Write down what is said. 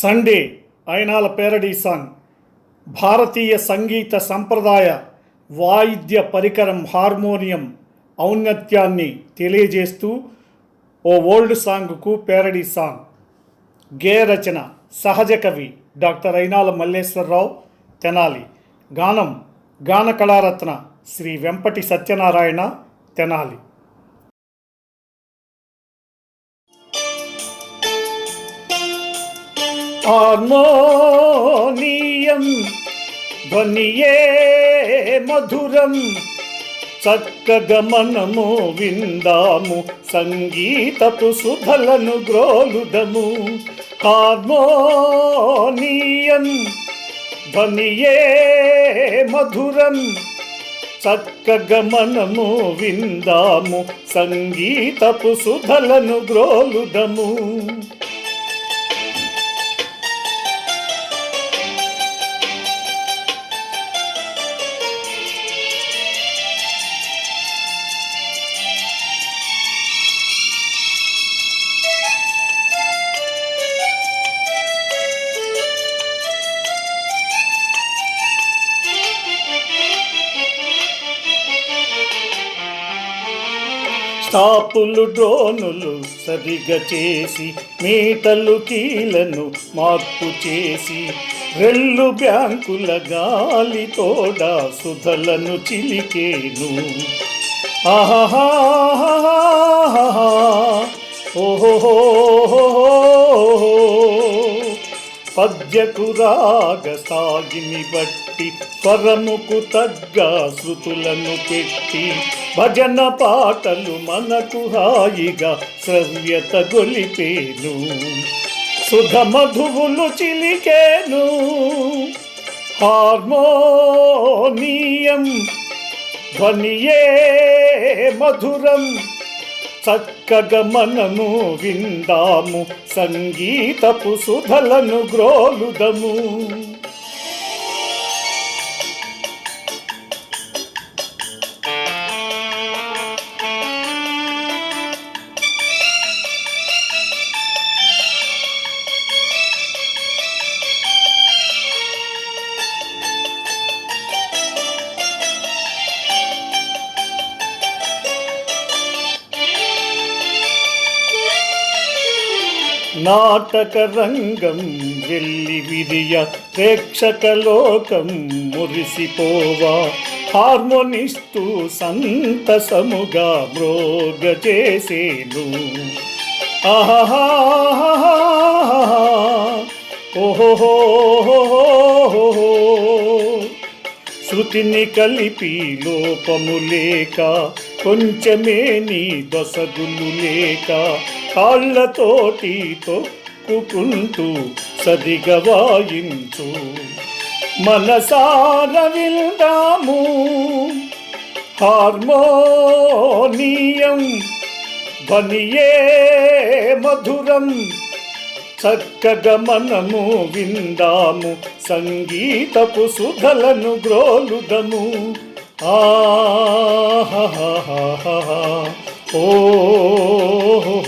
Sunday Ayinala parody song భారతీయ సంగీత సంప్రదాయ వాయిద్య పరికరం హార్మోనియం ఔన్నత్యాన్ని తెలియజేస్తూ ఓ ఓల్డ్ సాంగ్కు పేరడీ సాంగ్. గే రచన సహజ కవి డాక్టర్ అయినాల మల్లేశ్వరరావు తెనాలి. గానం గాన కళారత్న శ్రీ వెంపటి సత్యనారాయణ తెనాలి. హార్మోనియం ధ్వనియే మధురం. చక్కగమనము విందాము సంగీతపు సుధలను గ్రోలుదము. హార్మోనియం ధ్వనియే మధురం. చక్కగమనము విందాము సంగీతపు సుధలను గ్రోలుదము. స్టాపులు డ్రోనులు సరిగా చేసి మీటలు కీలను మార్పు చేసి రెల్లు బ్యాంకుల గాలి తోడ సుధలను చిలికేను. ఆహాహా ఓహో పద్యకు రాగ సాగిని బట్టి స్వరముకు తగ్గ శృతులను పెట్టి భజన పాటలు మనకు హాయిగా శ్రవ్యత గొలిపేను. సుధ మధువులు చిలికేను. హార్మోనియం ధ్వనియే మధురం. చక్కగా మనము విందాము సంగీతపు సుధలను గ్రోలుదము. నాటక రంగం వెళ్ళి విరియ ప్రేక్షకలోకం మురిసిపోవా. హార్మోనిస్తూ సంతసముగా మ్రోగ చేసేను. ఆహా ఓహో శృతిని కలిపి లోపము లేక కొంచెమే నీ దొసగులు లేక కాళ్ళతోటి తొక్కుకుంటూ సరిగా వాయించు. మనసార విందాము హార్మోనియం ధ్వనియే మధురం. చక్కగా మనము విందాము సంగీతపు సుధలను గ్రోలుదము. 아하하하하 오호호호호